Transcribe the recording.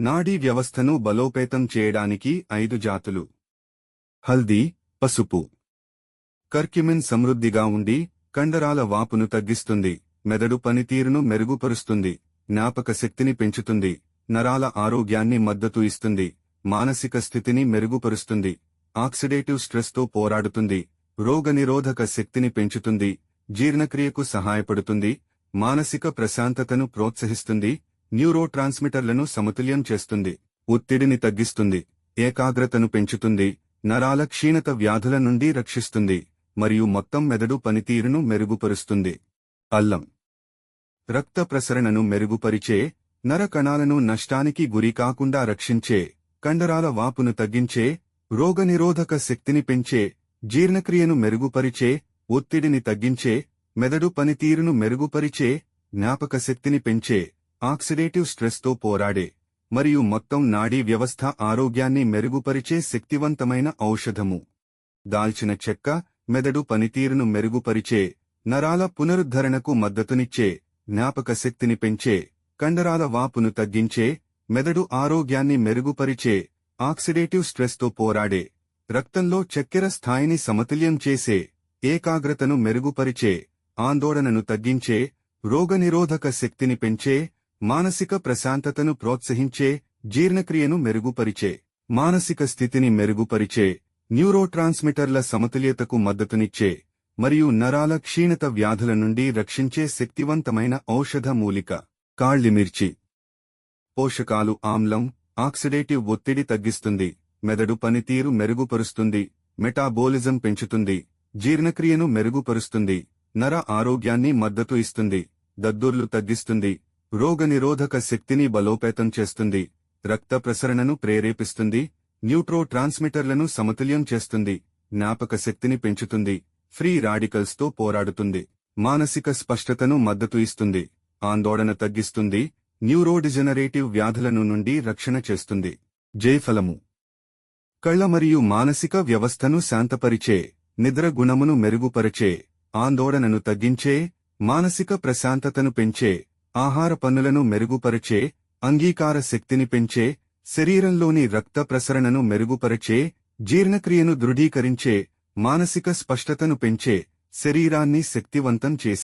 నాడీ వ్యవస్థను బలోపేతం చేయడానికి ఐదు జాతులు. హల్దీ పసుపు. కర్క్యుమిన్ సమృద్ధిగా ఉండి కండరాల వాపును తగ్గిస్తుంది మెదడు పనితీరును మెరుగుపరుస్తుంది జ్ఞాపక శక్తిని పెంచుతుంది నరాల ఆరోగ్యాన్ని మద్దతు ఇస్తుంది మానసిక స్థితిని మెరుగుపరుస్తుంది ఆక్సిడేటివ్ స్ట్రెస్తో పోరాడుతుంది రోగనిరోధక శక్తిని పెంచుతుంది జీర్ణక్రియకు సహాయపడుతుంది మానసిక ప్రశాంతతను ప్రోత్సహిస్తుంది న్యూరో ట్రాన్స్మిటర్లను సమతుల్యం చేస్తుంది ఒత్తిడిని తగ్గిస్తుంది ఏకాగ్రతను పెంచుతుంది నరాల క్షీణత వ్యాధుల నుండి రక్షిస్తుంది మరియు మొత్తం మెదడు పనితీరును మెరుగుపరుస్తుంది. అల్లం రక్త ప్రసరణను మెరుగుపరిచే నర కణాలను నష్టానికి గురికాకుండా రక్షించే కండరాల వాపును తగ్గించే రోగనిరోధక శక్తిని పెంచే జీర్ణక్రియను మెరుగుపరిచే ఒత్తిడిని తగ్గించే మెదడు పనితీరును మెరుగుపరిచే జ్ఞాపక శక్తిని పెంచే ఆక్సిడేటివ్ స్ట్రెస్తో పోరాడే మరియు మొత్తం నాడీ వ్యవస్థ ఆరోగ్యాన్ని మెరుగుపరిచే శక్తివంతమైన ఔషధము. దాల్చిన చెక్క మెదడు పనితీరును మెరుగుపరిచే నరాల పునరుద్ధరణకు మద్దతునిచ్చే జ్ఞాపక శక్తిని పెంచే కండరాల వాపును తగ్గించే మెదడు ఆరోగ్యాన్ని మెరుగుపరిచే ఆక్సిడేటివ్ స్ట్రెస్తో పోరాడే రక్తంలో చక్కెర స్థాయిని సమతుల్యం చేసే ఏకాగ్రతను మెరుగుపరిచే ఆందోళనను తగ్గించే రోగనిరోధక శక్తిని పెంచే మానసిక ప్రశాంతతను ప్రోత్సహించే జీర్ణక్రియను మెరుగుపరిచే మానసిక స్థితిని మెరుగుపరిచే న్యూరోట్రాన్స్మిటర్ల సమతుల్యతకు మద్దతునిచ్చే మరియు నరాల క్షీణత వ్యాధుల నుండి రక్షించే శక్తివంతమైన ఔషధ మూలిక. కాళ్ళిమిర్చి పోషకాలు ఆమ్లం ఆక్సిడేటివ్ ఒత్తిడి తగ్గిస్తుంది మెదడు పనితీరు మెరుగుపరుస్తుంది మెటాబోలిజం పెంచుతుంది జీర్ణక్రియను మెరుగుపరుస్తుంది నర ఆరోగ్యాన్ని మద్దతు ఇస్తుంది దద్దుర్లు తగ్గిస్తుంది రోగనిరోధక శక్తిని బలోపేతం చేస్తుంది రక్త ప్రసరణను ప్రేరేపిస్తుంది న్యూట్రో ట్రాన్స్మిటర్లను సమతుల్యం చేస్తుంది జ్ఞాపక శక్తిని పెంచుతుంది ఫ్రీ రాడికల్స్తో పోరాడుతుంది మానసిక స్పష్టతను మద్దతు ఇస్తుంది ఆందోళన తగ్గిస్తుంది న్యూరోడిజనరేటివ్ వ్యాధులను నుండి రక్షణ చేస్తుంది. జయఫలము. కళ్ళ మరియు మానసిక వ్యవస్థను శాంతపరిచే నిద్ర గుణమును మెరుగుపరిచే ఆందోళనను తగ్గించే మానసిక ప్రశాంతతను పెంచే ఆహార పన్నులను మెరుగుపరిచే అంగీకార శక్తిని పెంచే శరీరంలోని రక్త ప్రసరణను మెరుగుపరిచే జీర్ణక్రియను దృఢీకరించే మానసిక స్పష్టతను పెంచే శరీరాన్ని శక్తివంతం చేసే.